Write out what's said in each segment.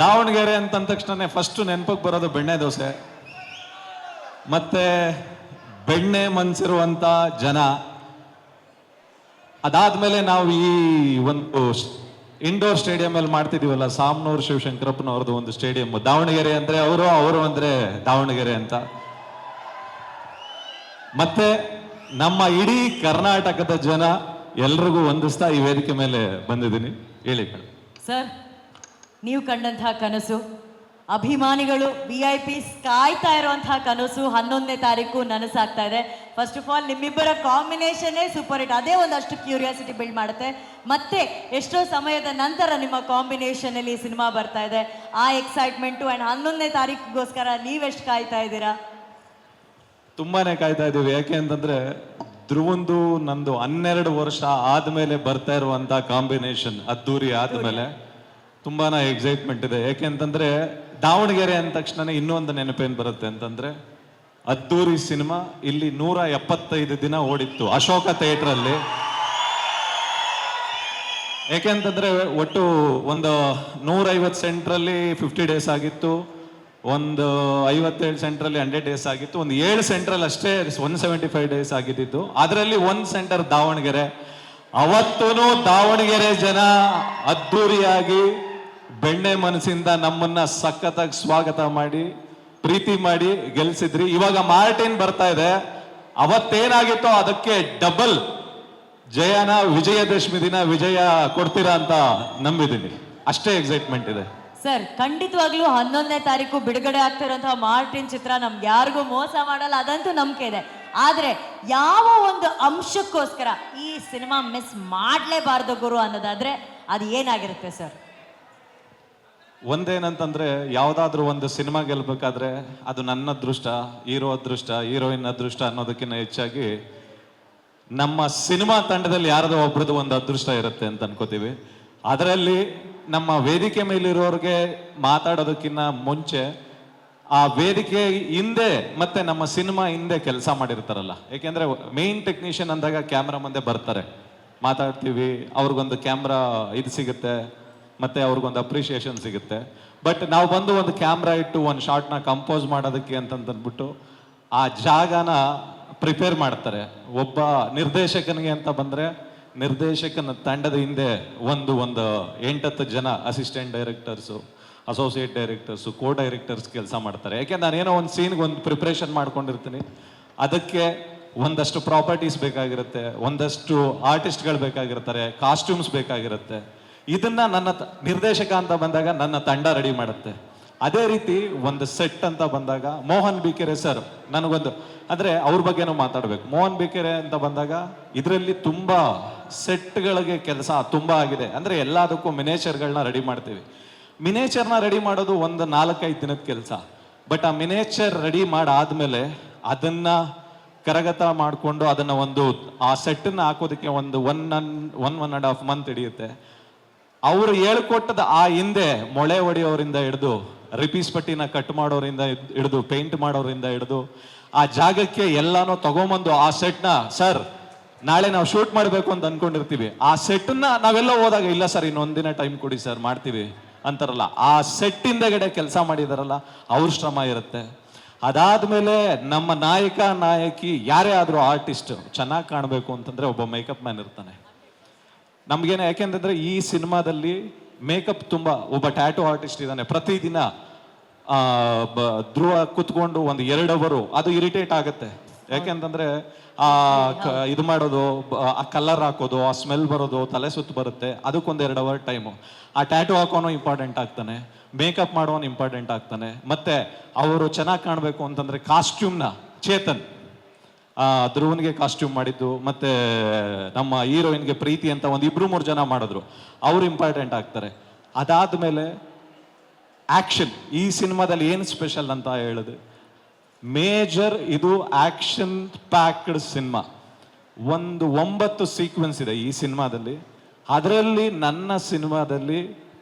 ದಾವಣಗೆರೆ ಅಂತಂದ ತಕ್ಷಣ ಫಸ್ಟ್ ನೆನಪಕ್ಕೆ ಬರೋದು ಬೆಣ್ಣೆ ದೋಸೆ. ಮತ್ತೆ ಬೆಣ್ಣೆ ಮನ್ಸಿರುವಂತ ಜನ. ಅದಾದ್ಮೇಲೆ ನಾವು ಈ ಒಂದು ಇಂಡೋರ್ ಸ್ಟೇಡಿಯಂ ಅಲ್ಲಿ ಮಾಡ್ತಿದೀವಲ್ಲ, ಸಾಮ್ನೂರ್ ಶಿವಶಂಕರಪ್ಪನವ್ರದ್ದು ಒಂದು ಸ್ಟೇಡಿಯಂ ದಾವಣಗೆರೆ ಅಂದ್ರೆ ಅವರು ಅವರು ಅಂದ್ರೆ ದಾವಣಗೆರೆ ಅಂತ. ಮತ್ತೆ ನಮ್ಮ ಇಡೀ ಕರ್ನಾಟಕದ ಜನ ಎಲ್ರಿಗೂ ಹೊಂದಿಸ್ತಾ ಈ ವೇದಿಕೆ ಮೇಲೆ ಬಂದಿದ್ದೀನಿ. ಹೇಳಿ ಸರ್ ನೀವು ಕಂಡಂತಹ ಕನಸು. ಅಭಿಮಾನಿಗಳು ವಿ ಐ ಪಿಸ್ ಕಾಯ್ತಾ ಇರುವಂತಹ ಕನಸು ಹನ್ನೊಂದನೇ ತಾರೀಕು ನನಸಾಗ್ತಾ ಇದೆ. ಫಸ್ಟ್ ಆಫ್ ಆಲ್ ನಿಮ್ಮಿಬ್ಬರ ಕಾಂಬಿನೇಷನ್ನೇ ಸೂಪರ್ ಹಿಟ್ ಅದೇ ಒಂದಷ್ಟು ಕ್ಯೂರಿಯಾಸಿಟಿ ಬಿಲ್ಡ್ ಮಾಡುತ್ತೆ. ಮತ್ತೆ ಎಷ್ಟೋ ಸಮಯದ ನಂತರ ನಿಮ್ಮ ಕಾಂಬಿನೇಷನ್ ಅಲ್ಲಿ ಸಿನಿಮಾ ಬರ್ತಾ ಇದೆ. ಆ ಎಕ್ಸೈಟ್ಮೆಂಟು ಆ್ಯಂಡ್ ಹನ್ನೊಂದನೇ ತಾರೀಕಿಗೋಸ್ಕರ ನೀವೆಷ್ಟು ಕಾಯ್ತಾ ಇದ್ದೀರಾ? ತುಂಬಾನೇ ಕಾಯ್ತಾ ಇದ್ದೀವಿ. ಯಾಕೆ ಅಂತಂದ್ರೆ ಧ್ರುವಂದು ನಂದು ಹನ್ನೆರಡು ವರ್ಷ ಆದ್ಮೇಲೆ ಬರ್ತಾ ಇರುವಂತ ಕಾಂಬಿನೇಷನ್ ಅದ್ದೂರಿ ಆದ್ಮೇಲೆ. ತುಂಬಾನೇ ಎಕ್ಸೈಟ್ಮೆಂಟ್ ಇದೆ. ಯಾಕೆ ಅಂತಂದ್ರೆ ದಾವಣಗೆರೆ ಅಂದ ತಕ್ಷಣ ಇನ್ನೊಂದು ನೆನಪೇನ್ ಬರುತ್ತೆ ಅಂತಂದ್ರೆ ಅದ್ದೂರಿ ಸಿನಿಮಾ ಇಲ್ಲಿ ನೂರ ಎಪ್ಪತ್ತೈದು ದಿನ ಓಡಿತ್ತು ಅಶೋಕ ಥಿಯೇಟರ್ ಅಲ್ಲಿ ಯಾಕೆಂತಂದ್ರೆ ಒಟ್ಟು ಒಂದು ನೂರೈವತ್ತು ಸೆಂಟ್ರಲ್ಲಿ ಫಿಫ್ಟಿ ಡೇಸ್ ಆಗಿತ್ತು, ಒಂದು ಐವತ್ತೇಳು ಸೆಂಟ್ರಲ್ಲಿ ಹಂಡ್ರೆಡ್ ಡೇಸ್ ಆಗಿತ್ತು, ಒಂದು ಏಳು ಸೆಂಟ್ರಲ್ಲಿ ಅಷ್ಟೇ ಒನ್ ಸೆವೆಂಟಿ ಫೈವ್ ಡೇಸ್ ಆಗಿದ್ದಿತ್ತು ಅದರಲ್ಲಿ ಒಂದು ಸೆಂಟರ್ ದಾವಣಗೆರೆ. ಅವತ್ತೂ ದಾವಣಗೆರೆ ಜನ ಅದ್ದೂರಿಯಾಗಿ ಬೆಣ್ಣೆ ಮನಸ್ಸಿಂದ ನಮ್ಮನ್ನ ಸಖತ್ತಾಗಿ ಸ್ವಾಗತ ಮಾಡಿ, ಪ್ರೀತಿ ಮಾಡಿ ಗೆಲ್ಸಿದ್ರಿ. ಇವಾಗ ಮಾರ್ಟಿನ್ ಬರ್ತಾ ಇದೆ. ಅವತ್ತೇನಾಗಿತ್ತೋ ಅದಕ್ಕೆ ಡಬಲ್ ಜಯನ, ವಿಜಯದಶಮಿ ದಿನ ವಿಜಯ ಕೊಡ್ತೀರಾ ಅಂತ ನಂಬಿದ್ದೀನಿ. ಅಷ್ಟೇ ಎಕ್ಸೈಟ್ಮೆಂಟ್ ಇದೆ. ಸರ್, ಖಂಡಿತವಾಗ್ಲೂ ಹನ್ನೊಂದನೇ ತಾರೀಕು ಬಿಡುಗಡೆ ಆಗ್ತಿರುವಂತಹ ಮಾರ್ಟಿನ್ ಚಿತ್ರ ನಮ್ಗೆ ಯಾರಿಗೂ ಮೋಸ ಮಾಡಲ್ಲ, ಅದಂತೂ ನಂಬಿಕೆ ಇದೆ. ಆದ್ರೆ ಯಾವ ಒಂದು ಅಂಶಕ್ಕೋಸ್ಕರ ಈ ಸಿನಿಮಾ ಮಿಸ್ ಮಾಡಲೇಬಾರ್ದು ಗುರು ಅನ್ನೋದಾದ್ರೆ ಅದು ಏನಾಗಿರುತ್ತೆ ಸರ್? ಒಂದೇನಂತಂದ್ರೆ ಯಾವುದಾದ್ರೂ ಒಂದು ಸಿನಿಮಾ ಗೆಲ್ಬೇಕಾದ್ರೆ ಅದು ನನ್ನ ಅದೃಷ್ಟ, ಹೀರೋ ಅದೃಷ್ಟ, ಹೀರೋಯಿನ್ ಅದೃಷ್ಟ ಅನ್ನೋದಕ್ಕಿಂತ ಹೆಚ್ಚಾಗಿ ನಮ್ಮ ಸಿನಿಮಾ ತಂಡದಲ್ಲಿ ಯಾರದೋ ಒಬ್ರದ್ದು ಒಂದು ಅದೃಷ್ಟ ಇರುತ್ತೆ ಅಂತ ಅನ್ಕೋತೀವಿ. ಅದರಲ್ಲಿ ನಮ್ಮ ವೇದಿಕೆ ಮೇಲಿರೋರಿಗೆ ಮಾತಾಡೋದಕ್ಕಿಂತ ಮುಂಚೆ ಆ ವೇದಿಕೆ ಹಿಂದೆ ಮತ್ತೆ ನಮ್ಮ ಸಿನಿಮಾ ಹಿಂದೆ ಕೆಲಸ ಮಾಡಿರ್ತಾರಲ್ಲ. ಏಕೆಂದ್ರೆ ಮೇನ್ ಟೆಕ್ನಿಷಿಯನ್ ಅಂದಾಗ ಕ್ಯಾಮ್ರಾ ಮುಂದೆ ಬರ್ತಾರೆ. ಮಾತಾಡ್ತೀವಿ, ಅವ್ರಿಗೊಂದು ಕ್ಯಾಮ್ರಾ ಇದು ಸಿಗುತ್ತೆ. ಮತ್ತೆ ಅವ್ರಿಗೊಂದು ಅಪ್ರಿಷಿಯೇಷನ್ ಸಿಗುತ್ತೆ. ಬಟ್ ನಾವು ಬಂದು ಒಂದು ಕ್ಯಾಮ್ರಾ ಇಟ್ಟು ಒಂದು ಶಾರ್ಟ್ನ ಕಂಪೋಸ್ ಮಾಡೋದಕ್ಕೆ ಅಂತಂದ್ಬಿಟ್ಟು ಆ ಜಾಗನ ಪ್ರಿಪೇರ್ ಮಾಡ್ತಾರೆ. ಒಬ್ಬ ನಿರ್ದೇಶಕನಿಗೆ ಅಂತ ಬಂದರೆ ನಿರ್ದೇಶಕನ ತಂಡದ ಹಿಂದೆ ಒಂದು ಒಂದು ಎಂಟತ್ತು ಜನ assistant directors associate directors co directors ಕೆಲಸ ಮಾಡ್ತಾರೆ. ಯಾಕೆ ನಾನು ಏನೋ ಒಂದು ಸೀನ್ಗೆ ಒಂದು ಪ್ರಿಪ್ರೇಷನ್ ಮಾಡ್ಕೊಂಡಿರ್ತೀನಿ. ಅದಕ್ಕೆ ಒಂದಷ್ಟು ಪ್ರಾಪರ್ಟೀಸ್ ಬೇಕಾಗಿರುತ್ತೆ, ಒಂದಷ್ಟು ಆರ್ಟಿಸ್ಟ್ಗಳು ಬೇಕಾಗಿರ್ತಾರೆ ಕಾಸ್ಟ್ಯೂಮ್ಸ್ ಬೇಕಾಗಿರುತ್ತೆ. ಇದನ್ನ ನನ್ನ ನಿರ್ದೇಶಕ ಅಂತ ಬಂದಾಗ ನನ್ನ ತಂಡ ರೆಡಿ ಮಾಡುತ್ತೆ. ಅದೇ ರೀತಿ ಒಂದು ಸೆಟ್ ಅಂತ ಬಂದಾಗ ಮೋಹನ್ ಬಿಕೆರೆ ಸರ್ ನನಗೊಂದು, ಅಂದ್ರೆ ಅವ್ರ ಬಗ್ಗೆನೂ ಮಾತಾಡ್ಬೇಕು. ಮೋಹನ್ ಬಿಕೆರೆ ಅಂತ ಬಂದಾಗ ಇದರಲ್ಲಿ ತುಂಬಾ ಸೆಟ್ಗಳಿಗೆ ಕೆಲಸ ತುಂಬಾ ಆಗಿದೆ. ಅಂದ್ರೆ ಎಲ್ಲದಕ್ಕೂ ಮಿನೇಚರ್ಗಳನ್ನ ರೆಡಿ ಮಾಡ್ತೀವಿ. ಮಿನೇಚರ್ನ ರೆಡಿ ಮಾಡೋದು ಒಂದು ನಾಲ್ಕೈದು ದಿನದ ಕೆಲಸ. ಬಟ್ ಆ ಮಿನೇಚರ್ ರೆಡಿ ಮಾಡಾದ್ಮೇಲೆ ಅದನ್ನ ಕರಗತ ಮಾಡಿಕೊಂಡು ಅದನ್ನ ಒಂದು, ಆ ಸೆಟ್ಟನ್ನು ಹಾಕೋದಕ್ಕೆ ಒಂದು one one one and half month ಹಿಡಿಯುತ್ತೆ. ಅವರು ಹೇಳ್ಕೊಟ್ಟದ ಆ ಹಿಂದೆ ಮೊಳೆ ಹೊಡೆಯೋರಿಂದ ಹಿಡಿದು ರಿಪೀಸ್ ಪಟ್ಟಿನ ಕಟ್ ಮಾಡೋರಿಂದ ಹಿಡಿದು ಪೇಂಟ್ ಮಾಡೋರಿಂದ ಹಿಡಿದು ಆ ಜಾಗಕ್ಕೆ ಎಲ್ಲಾನು ತಗೊಂಬಂದು ಆ ಸೆಟ್ನ ಸರ್, ನಾಳೆ ನಾವು ಶೂಟ್ ಮಾಡಬೇಕು ಅಂತ ಅನ್ಕೊಂಡಿರ್ತೀವಿ. ಆ ಸೆಟ್ನ ನಾವೆಲ್ಲ ಹೋದಾಗ, ಇಲ್ಲ ಸರ್, ಇನ್ನೊಂದಿನ ಟೈಮ್ ಕೊಡಿ ಸರ್, ಮಾಡ್ತೀವಿ. ಅಂತಾರಲ್ಲ. ಆ ಸೆಟ್ ಹಿಂದೆಗಡೆ ಕೆಲಸ ಮಾಡಿದಾರಲ್ಲ, ಅವ್ರ ಶ್ರಮ ಇರುತ್ತೆ. ಅದಾದ್ಮೇಲೆ ನಮ್ಮ ನಾಯಕ, ನಾಯಕಿ, ಯಾರೇ ಆದ್ರೂ ಆರ್ಟಿಸ್ಟ್ ಚೆನ್ನಾಗಿ ಕಾಣಬೇಕು ಅಂತಂದ್ರೆ ಒಬ್ಬ ಮೇಕಪ್ ಮ್ಯಾನ್ ಇರ್ತಾನೆ. ನಮ್ಗೇನೆ ಯಾಕೆಂತಂದ್ರೆ ಈ ಸಿನಿಮಾದಲ್ಲಿ ಮೇಕಪ್ ತುಂಬಾ ಒಬ್ಬ ಟ್ಯಾಟೂ ಆರ್ಟಿಸ್ಟ್ ಇದ್ದಾನೆ. ಪ್ರತಿದಿನ ಧ್ರುವ ಕುತ್ಕೊಂಡು ಒಂದು ಎರಡು ಅವರು ಅದು ಇರಿಟೇಟ್ ಆಗುತ್ತೆ. ಯಾಕೆಂತಂದ್ರೆ, ಆ ಇದು ಮಾಡೋದು ಆ ಕಲರ್ ಹಾಕೋದು, ಆ ಸ್ಮೆಲ್ ಬರೋದು, ತಲೆ ಸುತ್ತು ಬರುತ್ತೆ. ಅದಕ್ಕೊಂದು ಎರಡು ಅವರ್ ಟೈಮು ಆ ಟ್ಯಾಟೂ ಹಾಕೋನು ಇಂಪಾರ್ಟೆಂಟ್ ಆಗ್ತಾನೆ. ಮೇಕಪ್ ಮಾಡೋನು ಇಂಪಾರ್ಟೆಂಟ್ ಆಗ್ತಾನೆ. ಮತ್ತೆ, ಅವರು ಚೆನ್ನಾಗಿ ಕಾಣಬೇಕು ಅಂತಂದ್ರೆ ಕಾಸ್ಟ್ಯೂಮ್ನ ಚೇತನ್. ಧ್ರುವನ್ಗೆ ಕಾಸ್ಟ್ಯೂಮ್ ಮಾಡಿದ್ದು, ಮತ್ತೆ ನಮ್ಮ ಹೀರೋಯಿನ್ಗೆ ಪ್ರೀತಿ ಅಂತ ಒಂದು ಇಬ್ರು ಮೂರು ಜನ ಮಾಡಿದ್ರು. ಅವರು ಇಂಪಾರ್ಟೆಂಟ್ ಆಗ್ತಾರೆ. ಅದಾದ್ಮೇಲೆ ಆಕ್ಷನ್ ಈ ಸಿನಿಮಾದಲ್ಲಿ ಏನು ಸ್ಪೆಷಲ್ ಅಂತ ಹೇಳಿದೆ? ಮೇಜರ್ ಇದು ಆಕ್ಷನ್ ಪ್ಯಾಕ್ಡ್ ಸಿನಿಮಾ ಒಂದು ಒಂಬತ್ತು ಸೀಕ್ವೆನ್ಸ್ ಇದೆ ಈ ಸಿನಿಮಾದಲ್ಲಿ. ಅದರಲ್ಲಿ ನನ್ನ ಸಿನಿಮಾದಲ್ಲಿ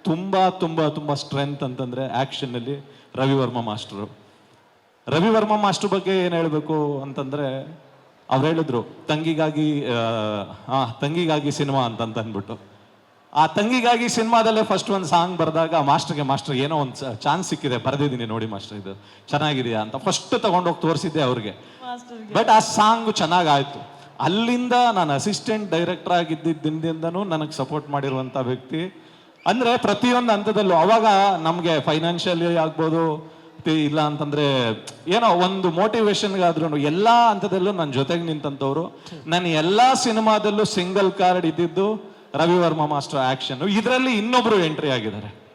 ತುಂಬ ತುಂಬ ತುಂಬ ಸ್ಟ್ರೆಂತ್ ಅಂತಂದ್ರೆ ಅಲ್ಲಿ ರವಿವರ್ಮ ಮಾಸ್ಟರು. ರವಿವರ್ಮ ಮಾಸ್ಟರ್ ಬಗ್ಗೆ ಏನು ಹೇಳಬೇಕು ಅಂತಂದ್ರೆ ಅವ್ರು ಹೇಳಿದ್ರು ತಂಗಿಗಾಗಿ ಆ, ತಂಗಿಗಾಗಿ ಸಿನಿಮಾ ಅಂತ ಅಂತ ಅಂದ್ಬಿಟ್ಟು. ಆ ತಂಗಿಗಾಗಿ ಸಿನಿಮಾದಲ್ಲೇ ಫಸ್ಟ್ ಒಂದು ಸಾಂಗ್ ಬರೆದಾಗ ಮಾಸ್ಟರ್ಗೆ ಮಾಸ್ಟರ್ ಏನೋ ಒಂದು ಚಾನ್ಸ್ ಸಿಕ್ಕಿದೆ ಬರೆದಿದ್ದೀನಿ ನೋಡಿ ಮಾಸ್ಟರ್ ಇದು. ಚೆನ್ನಾಗಿದೆಯಾ? ಅಂತ ಫಸ್ಟ್ ತಗೊಂಡೋಗಿ ತೋರಿಸಿದ್ದೆ ಅವ್ರಿಗೆ. ಬಟ್ ಆ ಸಾಂಗ್ ಚೆನ್ನಾಗಾಯ್ತು. ಅಲ್ಲಿಂದ ನಾನು ಅಸಿಸ್ಟೆಂಟ್ ಡೈರೆಕ್ಟರ್ ಆಗಿದ್ದಿಂದನೂ ನನಗೆ ಸಪೋರ್ಟ್ ಮಾಡಿರುವಂಥ ವ್ಯಕ್ತಿ. ಅಂದ್ರೆ ಪ್ರತಿಯೊಂದು ಹಂತದಲ್ಲೂ ಅವಾಗ ನಮಗೆ ಫೈನಾನ್ಷಿಯಲಿ ಆಗ್ಬೋದು ಇಲ್ಲ ಅಂತಂದ್ರೆ, ಏನೋ ಒಂದು ಮೋಟಿವೇಶನ್ಗಾದ್ರೂ ಎಲ್ಲಾ ಹಂತದಲ್ಲೂ ನನ್ನ ಜೊತೆಗೆ ನಿಂತಂತವ್ರು. ನಾನು ಎಲ್ಲಾ ಸಿನಿಮಾದಲ್ಲೂ ಸಿಂಗಲ್ ಕಾರ್ಡ್ ಇದ್ದಿದ್ದು ರವಿವರ್ಮ ಮಾಸ್ಟರ್ ಆಕ್ಷನ್ ಇದರಲ್ಲಿ ಇನ್ನೊಬ್ರು ಎಂಟ್ರಿ ಆಗಿದ್ದಾರೆ.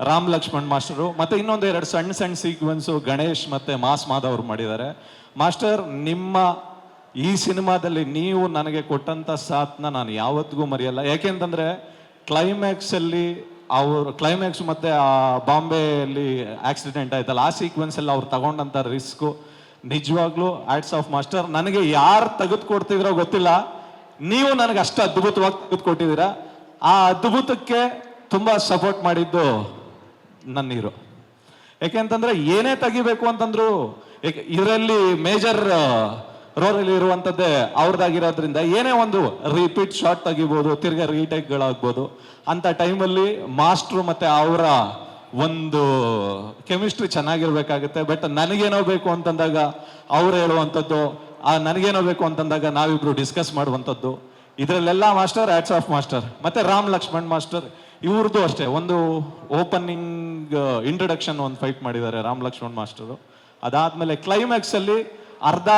ರಾಮ್ ಲಕ್ಷ್ಮಣ್ ಮಾಸ್ಟರು, ಮತ್ತೆ ಇನ್ನೊಂದು ಎರಡು ಸಣ್ಣ ಸಣ್ಣ ಸೀಕ್ವೆನ್ಸು ಗಣೇಶ್ ಮತ್ತೆ ಮಾಸ್ ಮಾಧವ್ ಅವ್ರು ಮಾಡಿದ್ದಾರೆ. ಮಾಸ್ಟರ್, ನಿಮ್ಮ ಈ ಸಿನಿಮಾದಲ್ಲಿ ನೀವು ನನಗೆ ಕೊಟ್ಟಂತ ಸಾಥ್ನ ನಾನು ಯಾವತ್ತಿಗೂ ಮರೆಯಲ್ಲ. ಯಾಕೆಂತಂದ್ರೆ ಕ್ಲೈಮ್ಯಾಕ್ಸ್ ಅಲ್ಲಿ ಅವ್ರು ಕ್ಲೈಮ್ಯಾಕ್ಸ್ ಮತ್ತೆ ಆ ಬಾಂಬೆಯಲ್ಲಿ ಆಕ್ಸಿಡೆಂಟ್ ಆಯ್ತಲ್ಲ, ಆ ಸೀಕ್ವೆನ್ಸ್ ಎಲ್ಲ ಅವ್ರು ತಗೊಂಡಂತ ರಿಸ್ಕು ನಿಜವಾಗ್ಲೂ ಆಟ್ಸ್ ಆಫ್ ಮಾಸ್ಟರ್ ನನಗೆ ಯಾರು ತೆಗೆದು ಕೊಡ್ತಿದ್ರೋ ಗೊತ್ತಿಲ್ಲ. ನೀವು ನನಗೆ ಅಷ್ಟು ಅದ್ಭುತವಾಗಿ ತೆಗೆದು ಕೊಟ್ಟಿದ್ದೀರ ಆ ಅದ್ಭುತಕ್ಕೆ ತುಂಬಾ ಸಪೋರ್ಟ್ ಮಾಡಿದ್ದು ನನ್ನ ನೀರು ಯಾಕೆಂತಂದ್ರೆ ಏನೇ ತೆಗಿಬೇಕು ಅಂತಂದ್ರು ಇದರಲ್ಲಿ ಮೇಜರ್ ರೋಲ್ ಇರುವಂಥದ್ದೇ ಅವ್ರದ್ದಾಗಿರೋದ್ರಿಂದ ಏನೇ ಒಂದು ರಿಪೀಟ್ ಶಾಟ್ ತೆಗಿಬೋದು, ತಿರ್ಗಾ ರೀಟೇಕ್ಗಳಾಗ್ಬೋದು ಅಂತ ಟೈಮಲ್ಲಿ ಮಾಸ್ಟ್ರು ಮತ್ತು ಅವರ ಒಂದು ಕೆಮಿಸ್ಟ್ರಿ ಚೆನ್ನಾಗಿರ್ಬೇಕಾಗುತ್ತೆ. ಬಟ್ ನನಗೇನೋ ಬೇಕು ಅಂತಂದಾಗ ಅವ್ರು ಹೇಳುವಂಥದ್ದು ಆ ನನಗೇನೋ ಬೇಕು ಅಂತಂದಾಗ ನಾವಿಬ್ರು ಡಿಸ್ಕಸ್ ಮಾಡುವಂಥದ್ದು ಇದರಲ್ಲೆಲ್ಲ ಮಾಸ್ಟರ್ ಆ್ಯಟ್ಸ್ ಆಫ್ ಮಾಸ್ಟರ್ ಮತ್ತು ರಾಮ್ ಲಕ್ಷ್ಮಣ್ ಮಾಸ್ಟರ್ ಇವ್ರದ್ದು ಅಷ್ಟೇ. ಒಂದು ಓಪನಿಂಗ್ ಇಂಟ್ರಡಕ್ಷನ್ ಒಂದು ಫೈಟ್ ಮಾಡಿದ್ದಾರೆ ರಾಮ್ ಲಕ್ಷ್ಮಣ್ ಮಾಸ್ಟರು ಅದಾದಮೇಲೆ ಕ್ಲೈಮ್ಯಾಕ್ಸಲ್ಲಿ ಅರ್ಧ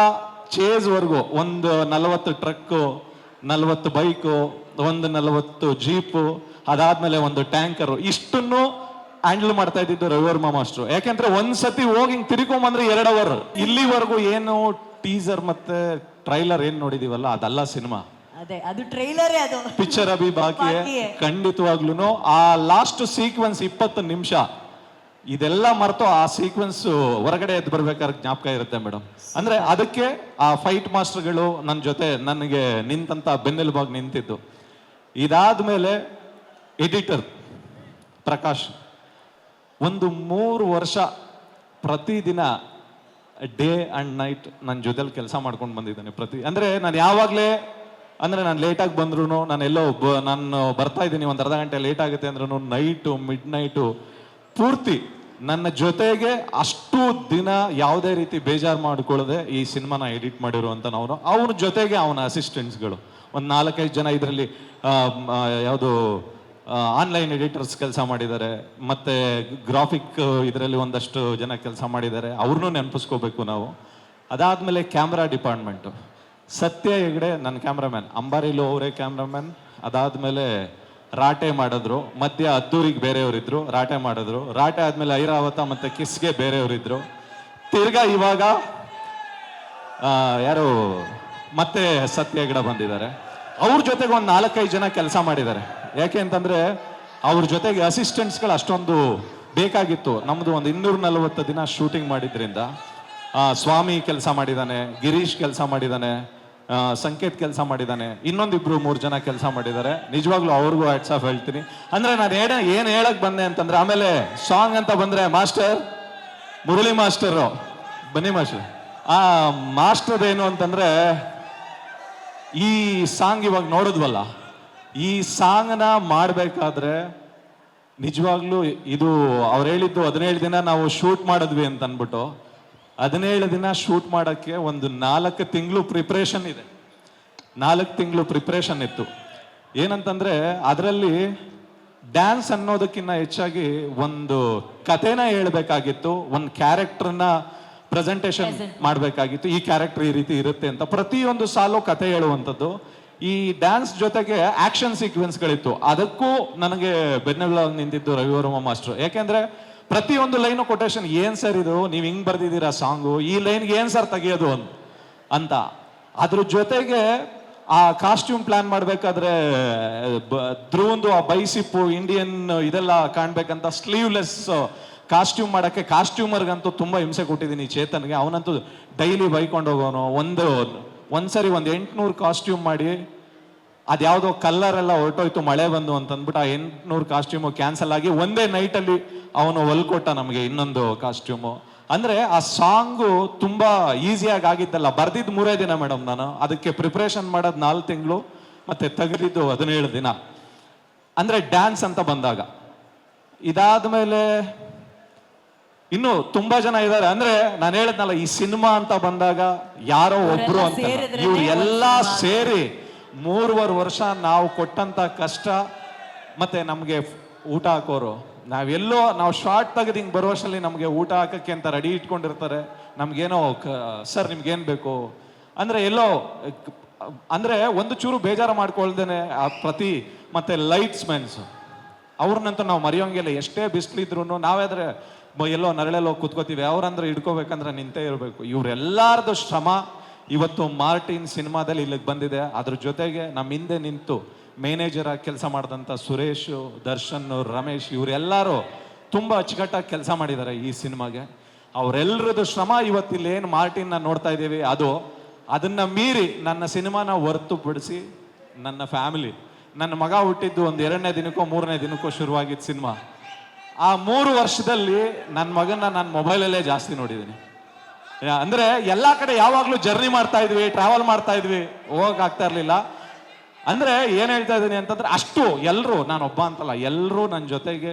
ಚೇಸ್ ವರ್ಗು ಒಂದು ನಲವತ್ತು ಟ್ರಕ್ಕು ನಲವತ್ತು ಬೈಕು ಒಂದು ನಲವತ್ತು ಜೀಪು ಅದಾದ್ಮೇಲೆ ಒಂದು ಟ್ಯಾಂಕರು ಇಷ್ಟನ್ನು ಹ್ಯಾಂಡಲ್ ಮಾಡ್ತಾ ಇದ್ದಿದ್ದು ರವಿವರ್ಮ ಮಾಸ್ಟ್ರು. ಯಾಕೆಂದ್ರೆ ಒಂದ್ಸತಿ ಹೋಗಿ ಹಿಂಗ್ ತಿರ್ಕೊಂಬಂದ್ರೆ ಎರಡು ಅವರ್. ಇಲ್ಲಿವರೆಗೂ ಏನು ಟೀಸರ್ ಮತ್ತೆ ಟ್ರೈಲರ್ ಏನ್ ನೋಡಿದೀವಲ್ಲ ಅದಲ್ಲ ಸಿನಿಮಾ. ಅದೇ ಅದು ಟ್ರೈಲರೇ ಅದು. ಪಿಕ್ಚರ್ ಅಭಿ ಬಾಕಿ. ಖಂಡಿತವಾಗ್ಲೂ ಆ ಲಾಸ್ಟ್ ಸೀಕ್ವೆನ್ಸ್ ಇಪ್ಪತ್ತು ನಿಮಿಷ. ಇದೆಲ್ಲ ಮರೆತು ಆ ಸೀಕ್ವೆನ್ಸ್ ಹೊರಗಡೆ ಎದ್ದು ಬರ್ಬೇಕಾದ್ರೆ ಜ್ಞಾಪಕ ಇರುತ್ತೆ ಮೇಡಮ್ ಅಂದ್ರೆ ಅದಕ್ಕೆ ಆ ಫೈಟ್ ಮಾಸ್ಟರ್ಗಳು ನನ್ನ ಜೊತೆ ನನಗೆ ನಿಂತಂತ ಬೆನ್ನೆಲುಬಾಗಿ ನಿಂತಿದ್ದು. ಇದಾದ್ಮೇಲೆ ಎಡಿಟರ್ ಪ್ರಕಾಶ್, ಒಂದು ಮೂರು ವರ್ಷ ಪ್ರತಿದಿನ ಡೇ ಅಂಡ್ ನೈಟ್ ನನ್ನ ಜೊತೆಲಿ ಕೆಲಸ ಮಾಡ್ಕೊಂಡು ಬಂದಿದ್ದಾನೆ ಪ್ರತಿ, ಅಂದ್ರೆ ನಾನು ಯಾವಾಗಲೇ, ಅಂದ್ರೆ ನಾನು ಲೇಟಾಗಿ ಬಂದ್ರು ನಾನು ಎಲ್ಲೋ ನಾನು ಬರ್ತಾ ಇದ್ದೀನಿ ಒಂದು ಅರ್ಧ ಗಂಟೆ ಲೇಟ್ ಆಗುತ್ತೆ ಅಂದ್ರೂ ನೈಟು ಮಿಡ್ ನೈಟು ಪೂರ್ತಿ ನನ್ನ ಜೊತೆಗೆ ಅಷ್ಟು ದಿನ ಯಾವುದೇ ರೀತಿ ಬೇಜಾರು ಮಾಡಿಕೊಳ್ಳದೆ ಈ ಸಿನಿಮಾನ ಎಡಿಟ್ ಮಾಡಿರುವಂಥವ್ರು ಅವನ ಜೊತೆಗೆ ಅವನ ಅಸಿಸ್ಟೆಂಟ್ಸ್ಗಳು ಒಂದು ನಾಲ್ಕೈದು ಜನ ಇದರಲ್ಲಿ ಯಾವುದು ಆನ್ಲೈನ್ ಎಡಿಟರ್ಸ್ ಕೆಲಸ ಮಾಡಿದ್ದಾರೆ. ಮತ್ತು ಗ್ರಾಫಿಕ್ ಇದರಲ್ಲಿ ಒಂದಷ್ಟು ಜನ ಕೆಲಸ ಮಾಡಿದ್ದಾರೆ. ಅವ್ರನ್ನೂ ನೆನಪಿಸ್ಕೋಬೇಕು ನಾವು. ಅದಾದಮೇಲೆ ಕ್ಯಾಮ್ರಾ ಡಿಪಾರ್ಟ್ಮೆಂಟು ಸತ್ಯ ಹೆಗಡೆ ನನ್ನ ಕ್ಯಾಮ್ರಾಮ್ಯಾನ್ ಅಂಬಾರಿಲು ಅವರೇ ಕ್ಯಾಮ್ರಾಮ್ಯಾನ್ ಅದಾದ್ಮೇಲೆ ರಾಟೆ ಮಾಡಿದ್ರು. ಮಧ್ಯ ಅದ್ದೂರಿಗೆ ಬೇರೆಯವರಿದ್ರು, ರಾಟೆ ಮಾಡಿದ್ರು. ರಾಟೆ ಆದ್ಮೇಲೆ ಐರಾವತ ಮತ್ತೆ ಕಿಸ್ಗೆ ಬೇರೆಯವರಿದ್ರು. ತಿರ್ಗಾ ಇವಾಗ ಯಾರು ಮತ್ತೆ ಸತ್ಯ ಹೆಗ್ಡೆ ಬಂದಿದ್ದಾರೆ. ಅವ್ರ ಜೊತೆಗೆ ಒಂದು ನಾಲ್ಕೈದು ಜನ ಕೆಲಸ ಮಾಡಿದ್ದಾರೆ. ಯಾಕೆ ಅಂತಂದ್ರೆ ಅವ್ರ ಜೊತೆಗೆ ಅಸಿಸ್ಟೆಂಟ್ಸ್ಗಳು ಅಷ್ಟೊಂದು ಬೇಕಾಗಿತ್ತು. ನಮ್ದು ಒಂದು ಇನ್ನೂರ ನಲವತ್ತು ದಿನ ಶೂಟಿಂಗ್ ಮಾಡಿದ್ರಿಂದ. ಸ್ವಾಮಿ ಕೆಲಸ ಮಾಡಿದ್ದಾನೆ, ಗಿರೀಶ್ ಕೆಲಸ ಮಾಡಿದ್ದಾನೆ. ಸಂಕೇತ್ ಕೆಲಸ ಮಾಡಿದ್ದಾನೆ ಇನ್ನೊಂದಿಬ್ರು ಮೂರು ಜನ ಕೆಲಸ ಮಾಡಿದ್ದಾರೆ ನಿಜವಾಗ್ಲೂ ಅವ್ರಿಗೂ ಹ್ಯಾಟ್ಸ್ ಆಫ್ ಹೇಳ್ತೀನಿ. ಅಂದ್ರೆ ನಾನು ಏನ ಏನ್ ಹೇಳಕ್ ಬಂದೆ ಅಂತಂದ್ರೆ, ಆಮೇಲೆ ಸಾಂಗ್ ಅಂತ ಬಂದ್ರೆ ಮಾಸ್ಟರ್, ಮುರಳಿ ಮಾಸ್ಟರ್. ಬನ್ನಿ ಮಾಸ್ಟರ್. ಆ, ಮಾಸ್ಟರ್ ಏನು ಅಂತಂದ್ರೆ, ಈ ಸಾಂಗ್ ಇವಾಗ ನೋಡಿದ್ವಲ್ಲ, ಈ ಸಾಂಗ್ನ ಮಾಡಬೇಕಾದ್ರೆ ನಿಜವಾಗ್ಲೂ ಇದು ಅವ್ರು ಹೇಳಿದ್ದು ಹದಿನೇಳು ದಿನ ನಾವು ಶೂಟ್ ಮಾಡಿದ್ವಿ ಅಂತ ಅನ್ಬಿಟ್ಟು ಹದಿನೇಳು ದಿನ ಶೂಟ್ ಮಾಡೋಕ್ಕೆ ಒಂದು ನಾಲ್ಕು ತಿಂಗಳು ಪ್ರಿಪ್ರೇಷನ್ ಇದೆ. ನಾಲ್ಕು ತಿಂಗಳು ಪ್ರಿಪ್ರೇಷನ್ ಇತ್ತು. ಏನಂತಂದ್ರೆ ಅದರಲ್ಲಿ ಡ್ಯಾನ್ಸ್ ಅನ್ನೋದಕ್ಕಿಂತ ಹೆಚ್ಚಾಗಿ ಒಂದು ಕಥೆನ ಹೇಳಬೇಕಾಗಿತ್ತು ಒಂದು ಕ್ಯಾರೆಕ್ಟರ್ನ ಪ್ರೆಸೆಂಟೇಷನ್ ಮಾಡಬೇಕಾಗಿತ್ತು. ಈ ಕ್ಯಾರೆಕ್ಟರ್ ಈ ರೀತಿ ಇರುತ್ತೆ ಅಂತ. ಪ್ರತಿಯೊಂದು ಸಾಲು ಕತೆ ಹೇಳುವಂಥದ್ದು. ಈ ಡ್ಯಾನ್ಸ್ ಜೊತೆಗೆ ಆಕ್ಷನ್ ಸೀಕ್ವೆನ್ಸ್ಗಳಿತ್ತು ಅದಕ್ಕೂ ನನಗೆ ಬೆನ್ನೆಲ್ಲ ನಿಂತಿದ್ದು ರವಿವರ್ಮ ಮಾಸ್ಟರ್. ಯಾಕೆಂದ್ರೆ ಪ್ರತಿಯೊಂದು ಲೈನು ಕೊಟೇಶನ್ ಏನು ಸರ್ ಇದು? ನೀವು ಹಿಂಗೆ ಬರ್ದಿದ್ದೀರಾ ಸಾಂಗು? ಈ ಲೈನ್ಗೆ ಏನು ಸರ್ ತೆಗಿಯೋದು? ಅಂತ. ಅಂತ. ಅದ್ರ ಜೊತೆಗೆ ಆ ಕಾಸ್ಟ್ಯೂಮ್ ಪ್ಲಾನ್ ಮಾಡ್ಬೇಕಾದ್ರೆ ಧ್ರುವಂದು ಆ ಬೈಸಿಪ್ಪು ಇಂಡಿಯನ್ ಇದೆಲ್ಲ ಕಾಣ್ಬೇಕಂತ ಸ್ಲೀವ್ಲೆಸ್ ಕಾಸ್ಟ್ಯೂಮ್ ಮಾಡಕ್ಕೆ ಕಾಸ್ಟ್ಯೂಮರ್ಗಂತೂ ತುಂಬಾ ಹಿಂಸೆ ಕೊಟ್ಟಿದ್ದೀನಿ ಚೇತನ್ಗೆ. ಅವನಂತೂ ಡೈಲಿ ಬೈಕೊಂಡು ಹೋಗೋನು. ಒಂದು, ಒಂದ್ಸರಿ ಒಂದು ಎಂಟ್ನೂರು ಕಾಸ್ಟ್ಯೂಮ್ ಮಾಡಿ ಅದ್ಯಾವುದೋ ಕಲ್ಲರ್ ಎಲ್ಲ ಹೊರಟೋಯ್ತು ಮಳೆ ಬಂದು ಅಂತ ಅಂದ್ಬಿಟ್ಟು ಆ ಎಂಟ್ನೂರು ಕಾಸ್ಟ್ಯೂಮು ಕ್ಯಾನ್ಸಲ್ ಆಗಿ ಒಂದೇ ನೈಟಲ್ಲಿ ಅವನು ಹೊಲ್ಕೊಟ್ಟ ನಮಗೆ ಇನ್ನೊಂದು ಕಾಸ್ಟ್ಯೂಮು. ಅಂದ್ರೆ ಆ ಸಾಂಗು ತುಂಬಾ ಈಸಿಯಾಗಿ ಆಗಿದ್ದಲ್ಲ. ಬರ್ದಿದ್ದು ಮೂರೇ ದಿನ ಮೇಡಮ್ ನಾನು. ಅದಕ್ಕೆ ಪ್ರಿಪ್ರೇಷನ್ ಮಾಡೋದು ನಾಲ್ಕು ತಿಂಗಳು ಮತ್ತೆ ತೆಗೆದಿದ್ದು ಹದಿನೇಳು ದಿನ. ಅಂದ್ರೆ ಡ್ಯಾನ್ಸ್ ಅಂತ ಬಂದಾಗ. ಇದಾದ್ಮೇಲೆ ಇನ್ನು ತುಂಬಾ ಜನ ಇದ್ದಾರೆ. ಅಂದ್ರೆ ನಾನು ಹೇಳಿದ್ನಲ್ಲ ಈ ಸಿನಿಮಾ ಅಂತ ಬಂದಾಗ ಯಾರೋ ಒಬ್ರು ಅಂತ. ಇವ್ರು ಎಲ್ಲಾ ಸೇರಿ ಮೂರುವರೆ ವರ್ಷ ನಾವು ಕೊಟ್ಟಂತ ಕಷ್ಟ ಮತ್ತೆ ನಮಗೆ ಊಟ ಹಾಕೋರು. ನಾವೆಲ್ಲೋ ನಾವು ಶಾರ್ಟ್ ತೆಗೆದು ಹಿಂಗೆ ಬರುವಷ್ಟರಲ್ಲಿ ನಮಗೆ ಊಟ ಹಾಕಕ್ಕೆ ಅಂತ ರೆಡಿ ಇಟ್ಕೊಂಡಿರ್ತಾರೆ. ನಮ್ಗೇನೋ ಸರ್, ನಿಮ್ಗೇನು ಬೇಕು? ಅಂದ್ರೆ ಎಲ್ಲೋ, ಅಂದರೆ ಒಂದು ಚೂರು ಬೇಜಾರು ಮಾಡ್ಕೊಳ್ದೇನೆ ಆ ಪ್ರತಿ ಮತ್ತೆ ಲೈಟ್ಸ್ ಮೆನ್ಸ್ ಅವ್ರನ್ನಂತೂ ನಾವು ಮರೆಯೋಂಗಿಲ್ಲ. ಎಷ್ಟೇ ಬಿಸಿಲಿದ್ರು ನಾವಾದ್ರೆ ಎಲ್ಲೋ ನರಳೆಲ್ಲೋ ಕೂತ್ಕೋತೀವಿ. ಅವ್ರಂದ್ರೆ ಇಟ್ಕೋಬೇಕಂದ್ರೆ ನಿಂತೇ ಇರಬೇಕು. ಇವ್ರೆಲ್ಲಾರ್ದು ಶ್ರಮ ಇವತ್ತು ಮಾರ್ಟಿನ್ ಸಿನಿಮಾದಲ್ಲಿ ಇಲ್ಲಿಗೆ ಬಂದಿದೆ. ಅದ್ರ ಜೊತೆಗೆ ನಮ್ಮ ಹಿಂದೆ ನಿಂತು ಮ್ಯಾನೇಜರ್ ಆಗಿ ಕೆಲಸ ಮಾಡಿದಂಥ ಸುರೇಶ್, ದರ್ಶನ್, ರಮೇಶ್ ಇವರೆಲ್ಲರೂ ತುಂಬ ಅಚ್ಚುಕಟ್ಟಾಗಿ ಕೆಲಸ ಮಾಡಿದ್ದಾರೆ ಈ ಸಿನಿಮಾಗೆ. ಅವರೆಲ್ಲರದ್ದು ಶ್ರಮ ಇವತ್ತಿಲ್ಲಿ ಏನು ಮಾರ್ಟಿನ್ನ ನೋಡ್ತಾ ಇದ್ದೀವಿ, ಅದು ಅದನ್ನು ಮೀರಿ ನನ್ನ ಸಿನಿಮಾನ ಹೊರತುಪಡಿಸಿ ನನ್ನ ಫ್ಯಾಮಿಲಿ, ನನ್ನ ಮಗ ಹುಟ್ಟಿದ್ದು ಒಂದು ಎರಡನೇ ದಿನಕ್ಕೋ ಮೂರನೇ ದಿನಕ್ಕೋ ಶುರುವಾಗಿದ್ದ ಸಿನಿಮಾ. ಆ ಮೂರು ವರ್ಷದಲ್ಲಿ ನನ್ನ ಮಗನ ನಾನು ಮೊಬೈಲಲ್ಲೇ ಜಾಸ್ತಿ ನೋಡಿದ್ದೀನಿ. ಅಂದ್ರೆ ಎಲ್ಲಾ ಕಡೆ ಯಾವಾಗ್ಲೂ ಜರ್ನಿ ಮಾಡ್ತಾ ಇದ್ವಿ ಟ್ರಾವೆಲ್ ಮಾಡ್ತಾ ಇದ್ವಿ, ಹೋಗಕ್ ಆಗ್ತಾ ಇರ್ಲಿಲ್ಲ. ಅಂದ್ರೆ ಏನ್ ಹೇಳ್ತಾ ಇದ್ದೀನಿ ಅಂತಂದ್ರೆ ಅಷ್ಟು ಎಲ್ರು, ನಾನು ಒಬ್ಬ ಅಂತಲ್ಲ ಎಲ್ಲರೂ ನನ್ನ ಜೊತೆಗೆ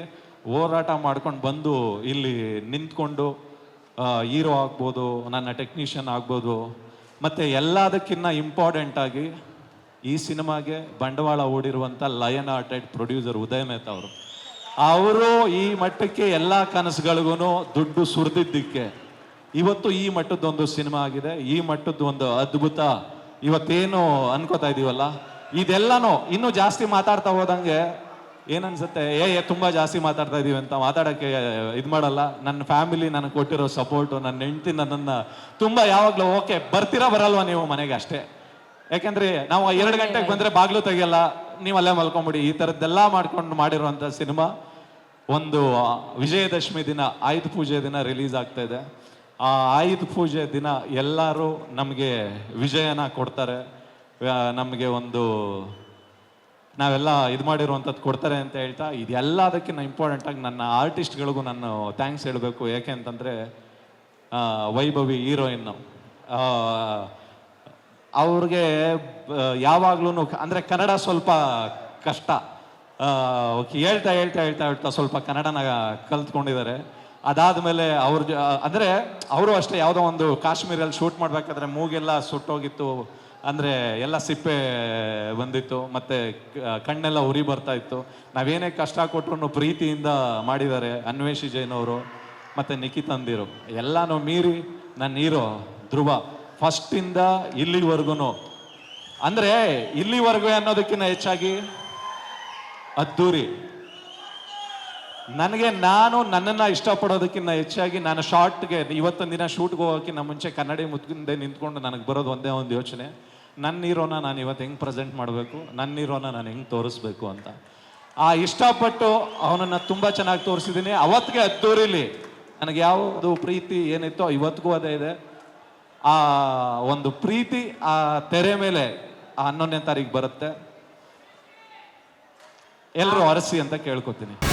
ಹೋರಾಟ ಮಾಡ್ಕೊಂಡು ಬಂದು ಇಲ್ಲಿ ನಿಂತ್ಕೊಂಡು ಹೀರೋ ಆಗ್ಬೋದು, ನನ್ನ ಟೆಕ್ನಿಷಿಯನ್ ಆಗ್ಬೋದು, ಮತ್ತೆ ಎಲ್ಲದಕ್ಕಿಂತ ಇಂಪಾರ್ಟೆಂಟ್ ಆಗಿ ಈ ಸಿನಿಮಾಗೆ ಬಂಡವಾಳ ಓಡಿರುವಂಥ ಲಯನ್ ಆರ್ಟೆಡ್ ಪ್ರೊಡ್ಯೂಸರ್ ಉದಯ ಮೆಹ್ತಾ ಅವರು. ಅವರು ಈ ಮಟ್ಟಕ್ಕೆ ಎಲ್ಲ ಕನಸುಗಳಿಗೂ ದುಡ್ಡು ಸುರಿದಿದ್ದಕ್ಕೆ ಇವತ್ತು ಈ ಮಟ್ಟದ್ದೊಂದು ಸಿನಿಮಾ ಆಗಿದೆ, ಈ ಮಟ್ಟದ್ದು ಒಂದು ಅದ್ಭುತ. ಇವತ್ತೇನು ಅನ್ಕೋತಾ ಇದೀವಲ್ಲ? ಇದೆಲ್ಲನೂ ಇನ್ನೂ ಜಾಸ್ತಿ ಮಾತಾಡ್ತಾ ಹೋದಂಗೆ ಏನನ್ಸುತ್ತೆ? ಏ ತುಂಬಾ ಜಾಸ್ತಿ ಮಾತಾಡ್ತಾ ಇದೀವಿ ಅಂತ ಮಾತಾಡಕ್ಕೆ ಇದು ಮಾಡಲ್ಲ. ನನ್ನ ಫ್ಯಾಮಿಲಿ ನನಗೆ ಕೊಟ್ಟಿರೋ ಸಪೋರ್ಟು ನನ್ನ ಹೆಂಡತಿ ನನ್ನನ್ನು ತುಂಬಾ ಯಾವಾಗಲೂ ಓಕೆ, ಬರ್ತೀರಾ, ಬರಲ್ವಾ ನೀವು ಮನೆಗೆ ಅಷ್ಟೇ? ಯಾಕಂದ್ರೆ ನಾವು ಎರಡು ಗಂಟೆಗೆ ಬಂದ್ರೆ ಬಾಗಿಲು ತೆಗಿಯಲ್ಲ, ನೀವು ಅಲ್ಲೇ ಮಲ್ಕೊಂಬಿಡಿ. ಈ ಥರದ್ದೆಲ್ಲ ಮಾಡ್ಕೊಂಡು ಮಾಡಿರುವಂತ ಸಿನಿಮಾ ಒಂದು ವಿಜಯದಶಮಿ ದಿನ, ಆಯುಧ ಪೂಜೆ ದಿನ ರಿಲೀಸ್ ಆಗ್ತಾ ಇದೆ. ಆ ಆಯುಧ ಪೂಜೆ ದಿನ ಎಲ್ಲರೂ ನಮಗೆ ವಿಜಯನ ಕೊಡ್ತಾರೆ. ನಮಗೆ ಒಂದು ನಾವೆಲ್ಲ ಇದು ಮಾಡಿರುವಂಥದ್ದು ಕೊಡ್ತಾರೆ ಅಂತ ಹೇಳ್ತಾ ಇದೆಲ್ಲದಕ್ಕಿಂತ ಇಂಪಾರ್ಟೆಂಟ್ ಆಗಿ ನನ್ನ ಆರ್ಟಿಸ್ಟ್ಗಳಿಗೂ ನಾನು ಥ್ಯಾಂಕ್ಸ್ ಹೇಳಬೇಕು. ಯಾಕೆ ಅಂತಂದರೆ ವೈಭವಿ ಹೀರೋಯಿನ್ನು ಅವ್ರಿಗೆ ಯಾವಾಗ್ಲೂ ಅಂದರೆ ಕನ್ನಡ ಸ್ವಲ್ಪ ಕಷ್ಟ. ಹೇಳ್ತಾ ಹೇಳ್ತಾ ಹೇಳ್ತಾ ಹೇಳ್ತಾ ಸ್ವಲ್ಪ ಕನ್ನಡನ ಕಲ್ತ್ಕೊಂಡಿದ್ದಾರೆ. ಅದಾದ್ಮೇಲೆ ಅವ್ರ ಅಂದ್ರೆ ಅವರು ಅಷ್ಟೇ ಯಾವುದೋ ಒಂದು ಕಾಶ್ಮೀರಲ್ಲಿ ಶೂಟ್ ಮಾಡಬೇಕಾದ್ರೆ ಮೂಗೆಲ್ಲ ಸುಟ್ಟೋಗಿತ್ತು, ಅಂದ್ರೆ ಎಲ್ಲ ಸಿಪ್ಪೆ ಬಂದಿತ್ತು, ಮತ್ತೆ ಕಣ್ಣೆಲ್ಲ ಉರಿ ಬರ್ತಾ ಇತ್ತು. ನಾವೇನೇ ಕಷ್ಟ ಕೊಟ್ಟರು ಪ್ರೀತಿಯಿಂದ ಮಾಡಿದ್ದಾರೆ ಅನ್ವೇಷಿ ಜೈನ್ ಅವರು, ಮತ್ತೆ ನಿಖಿತಂದಿರು. ಎಲ್ಲಾನು ಮೀರಿ ನನ್ನ ಹೀರೋ ಧ್ರುವ, ಫಸ್ಟಿಂದ ಇಲ್ಲಿವರೆಗೂ ಅಂದ್ರೆ ಇಲ್ಲಿವರೆಗೂ ಅನ್ನೋದಕ್ಕಿಂತ ಹೆಚ್ಚಾಗಿ ಅದ್ದೂರಿ. ನನಗೆ ನಾನು ನನ್ನನ್ನು ಇಷ್ಟಪಡೋದಕ್ಕಿಂತ ಹೆಚ್ಚಾಗಿ ನಾನು ಶಾರ್ಟ್ಗೆ ಇವತ್ತೊಂದು ದಿನ ಶೂಟ್ಗೆ ಹೋಗೋಕ್ಕಿಂತ ಮುಂಚೆ ಕನ್ನಡಿ ಮುದ್ದೆ ನಿಂತ್ಕೊಂಡು ನನಗೆ ಬರೋದು ಒಂದೇ ಒಂದು ಯೋಚನೆ. ನನ್ನ ಇರೋನ ನಾನು ಇವತ್ತು ಹೆಂಗೆ ಪ್ರೆಸೆಂಟ್ ಮಾಡಬೇಕು? ನನ್ನ ಇರೋನ ನಾನು ಹೆಂಗೆ ತೋರಿಸ್ಬೇಕು ಅಂತ. ಆ ಇಷ್ಟಪಟ್ಟು ಅವನನ್ನು ತುಂಬ ಚೆನ್ನಾಗಿ ತೋರಿಸಿದ್ದೀನಿ ಅವತ್ತಿಗೆ ಅದ್ದೂರಿಲಿ. ನನಗೆ ಯಾವುದು ಪ್ರೀತಿ ಏನಿತ್ತೋ ಇವತ್ತಿಗೂ ಅದೇ ಇದೆ. ಆ ಒಂದು ಪ್ರೀತಿ ಆ ತೆರೆ ಮೇಲೆ ಆ ಹನ್ನೊಂದನೇ ತಾರೀಕು ಬರುತ್ತೆ. ಎಲ್ಲರೂ ಅರಸಿ ಅಂತ ಕೇಳ್ಕೊತೀನಿ.